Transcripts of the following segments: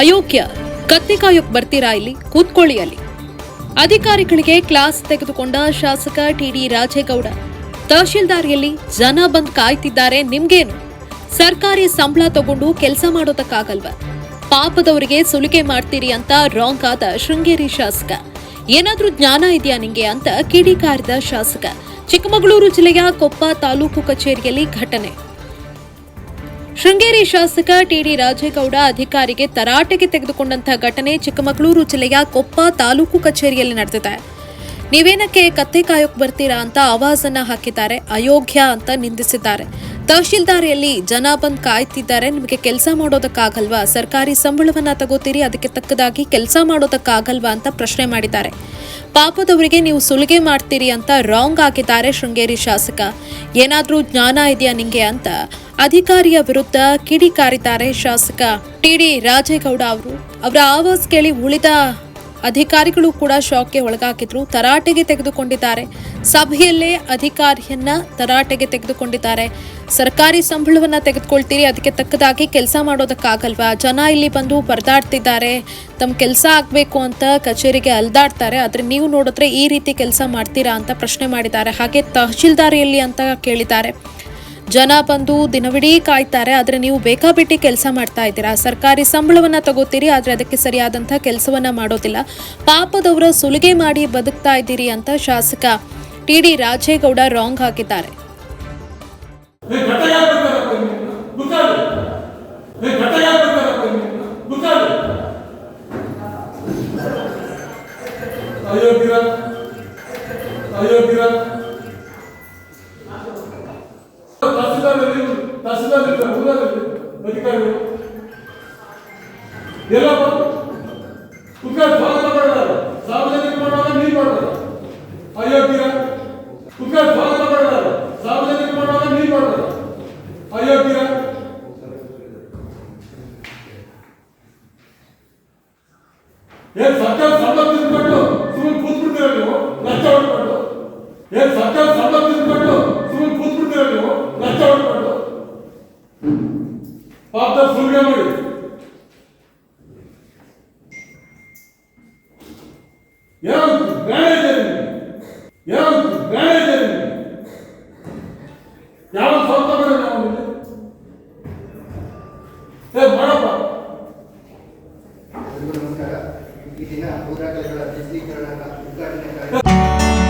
ಅಯೋಗ್ಯ ಕತ್ತಿ ಕಾಯೋಕ್ ಬರ್ತೀರಾ ಇಲ್ಲಿ? ಕೂತ್ಕೊಳ್ಳಿ ಅಲ್ಲಿ. ಅಧಿಕಾರಿಗಳಿಗೆ ಕ್ಲಾಸ್ ತೆಗೆದುಕೊಂಡ ಶಾಸಕ ಟಿಡಿ ರಾಜೇಗೌಡ. ತಹಶೀಲ್ದಾರಿಯಲ್ಲಿ ಜನ ಬಂದ್ ಕಾಯ್ತಿದ್ದಾರೆ ನಿಮ್ಗೇನು? ಸರ್ಕಾರಿ ಸಂಬಳ ತಗೊಂಡು ಕೆಲಸ ಮಾಡೋದಕ್ಕಾಗಲ್ವ? ಪಾಪದವರಿಗೆ ಸುಲಿಗೆ ಮಾಡ್ತೀರಿ ಅಂತ ರಾಂಗ್ ಆದ ಶೃಂಗೇರಿ ಶಾಸಕ. ಏನಾದ್ರೂ ಜ್ಞಾನ ಇದೆಯಾ ನಿಂಗೆ ಅಂತ ಕಿಡಿಕಾರಿದ ಶಾಸಕ. ಚಿಕ್ಕಮಗಳೂರು ಜಿಲ್ಲೆಯ ಕೊಪ್ಪ ತಾಲೂಕು ಕಚೇರಿಯಲ್ಲಿ ಘಟನೆ. ಶೃಂಗೇರಿ ಶಾಸಕ ಟಿಡಿ ರಾಜೇಗೌಡ ಅಧಿಕಾರಿಗೆ ತರಾಟೆಗೆ ತೆಗೆದುಕೊಂಡಂತಹ ಘಟನೆ ಚಿಕ್ಕಮಗಳೂರು ಜಿಲ್ಲೆಯ ಕೊಪ್ಪ ತಾಲೂಕು ಕಚೇರಿಯಲ್ಲಿ ನಡೆದಿದೆ. ನೀವೇನಕ್ಕೆ ಕತ್ತೆ ಕಾಯೋಕ್ ಬರ್ತೀರಾ ಅಂತ ಆವಾಜನ್ನ ಹಾಕಿದ್ದಾರೆ. ಅಯೋಗ್ಯ ಅಂತ ನಿಂದಿಸಿದ್ದಾರೆ. ತಹಶೀಲ್ದಾರಿಯಲ್ಲಿ ಜನ ಬಂದ್ ಕಾಯ್ತಿದ್ದಾರೆ. ನಿಮಗೆ ಕೆಲಸ ಮಾಡೋದಕ್ಕಾಗಲ್ವಾ? ಸರ್ಕಾರಿ ಸಂಬಳವನ್ನ ತಗೋತೀರಿ. ಅದಕ್ಕೆ ತಕ್ಕದಾಗಿ ಕೆಲಸ ಮಾಡೋದಕ್ಕಾಗಲ್ವಾ ಅಂತ ಪ್ರಶ್ನೆ ಮಾಡಿದ್ದಾರೆ. ಪಾಪದವರಿಗೆ ನೀವು ಸುಲಿಗೆ ಮಾಡ್ತೀರಿ ಅಂತ ರಾಂಗ್ ಆಗಿದ್ದಾರೆ ಶೃಂಗೇರಿ ಶಾಸಕ. ಏನಾದರೂ ಜ್ಞಾನ ಇದೆಯಾ ನಿಂಗೆ ಅಂತ ಅಧಿಕಾರಿಯ ವಿರುದ್ಧ ಕಿಡಿಕಾರಿದ್ದಾರೆ ಶಾಸಕ ಟಿಡಿ ರಾಜೇಗೌಡ ಅವರು. ಅವರ ಆವಾಜ್ ಕೇಳಿ ಉಳಿದ ಅಧಿಕಾರಿಗಳು ಕೂಡ ಶಾಕ್ಗೆ ಒಳಗಾಗಿದ್ರು. ತರಾಟೆಗೆ ತೆಗೆದುಕೊಂಡಿದ್ದಾರೆ. ಸಭೆಯಲ್ಲೇ ಅಧಿಕಾರಿಯನ್ನ ತರಾಟೆಗೆ ತೆಗೆದುಕೊಂಡಿದ್ದಾರೆ. ಸರ್ಕಾರಿ ಸಂಬಳವನ್ನ ತೆಗೆದುಕೊಳ್ತೀರಿ, ಅದಕ್ಕೆ ತಕ್ಕದಾಗಿ ಕೆಲಸ ಮಾಡೋದಕ್ಕಾಗಲ್ವಾ? ಜನ ಇಲ್ಲಿ ಬಂದು ಪರದಾಡ್ತಿದ್ದಾರೆ ತಮ್ಮ ಕೆಲಸ ಆಗಬೇಕು ಅಂತ ಕಚೇರಿಗೆ ಅಲ್ದಾಡ್ತಾರೆ. ಆದರೆ ನೀವು ನೋಡಿದ್ರೆ ಈ ರೀತಿ ಕೆಲಸ ಮಾಡ್ತೀರಾ ಅಂತ ಪ್ರಶ್ನೆ ಮಾಡಿದ್ದಾರೆ. ಹಾಗೆ ತಹಶೀಲ್ದಾರಿಯಲ್ಲಿ ಅಂತ ಕೇಳಿದ್ದಾರೆ. ಜನ ಬಂದು ದಿನವಿಡೀ ಕಾಯ್ತಾರೆ, ಆದರೆ ನೀವು ಬೇಕಾಬಿಟ್ಟಿ ಕೆಲಸ ಮಾಡ್ತಾ ಇದ್ದೀರಾ? ಸರ್ಕಾರಿ ಸಂಬಳವನ್ನ ತಗೋತೀರಿ, ಆದರೆ ಅದಕ್ಕೆ ಸರಿಯಾದಂಥ ಕೆಲಸವನ್ನ ಮಾಡೋದಿಲ್ಲ. ಪಾಪದವರ ಸುಲಿಗೆ ಮಾಡಿ ಬದುಕ್ತಾ ಇದ್ದೀರಿ ಅಂತ ಶಾಸಕ ಟಿ ಡಿ ರಾಜೇಗೌಡ ರಾಂಗ್ ಹಾಕಿದ್ದಾರೆ. ತಹಸೀಲ್ದಾರ್ ಊರಲ್ಲಿ ಅಧಿಕಾರಿಗಳು ಎಲ್ಲಪ್ಪ ಕುತ್ಕೊಂಡು ಸ್ವಾಗತ ಮಾಡಿದ್ದಾರೆ ಸಾರ್ವಜನಿಕ ಮಾಡುವಾಗ ನೀರು ಮಾಡ್ತಾರೆ ಅಯೋಗ್ಯರ ಕುತ್ಕೊಂಡು ಸ್ವಾಗತ ಮಾಡಿದ್ದಾರೆ ಸಾರ್ವಜನಿಕ ಮಾಡುವಾಗ ನೀರು ಮಾಡ್ತಾರೆ ಅಯೋಗ್ಯರ ಏನ್ ಸರ್ಕಾರ ಸಂಬಳ ತಿಂದ್ಬಿಟ್ಟು ಸುಮ್ಮನೆ ಕೂತ್ಬಿಡ್ತೀರ ನೀವು? ಲಂಚ ಹೊಡ್ಕೊಂಡು ಏನ್ ಸರ್ಕಾರ ತಿಂದ್ಬಿಟ್ಟು ಸುಮ್ಮನೆ ಕೂತ್ಬಿಡ್ತೀರ ನೀವು ಲಂಚ ಹೊಡ್ಕೊಂಡು ಪಾಪ ಸುಳ್ಗೆ ಮಾಡಿ ಯಾವ ಜ್ಞಾನ ಇದೆ ನಿಮಗೆ ಯಾವ ಜ್ಞಾನ ಇದೆ ನಿಮಗೆ ಯಾವ ಸ್ವಂತ ಬೇಡ ನಾವು ಇಲ್ಲಿ ಏ ಮಾಡಪ್ಪ ಎಲ್ರಿಗೂ ನಮಸ್ಕಾರ ಈ ದಿನ ಭೂದಾಖಲೆಗಳ ಡಿಜಿಟಲೀಕರಣ ಉದ್ಘಾಟನೆ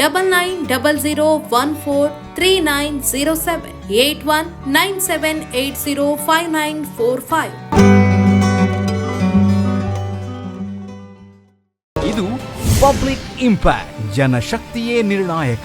double nine double zero one four three nine zero seven eight one nine seven eight zero five nine four five ಇದು ಪಬ್ಲಿಕ್ ಇಂಪ್ಯಾಕ್ಟ್, ಜನಶಕ್ತಿಯೇ ನಿರ್ಣಾಯಕ.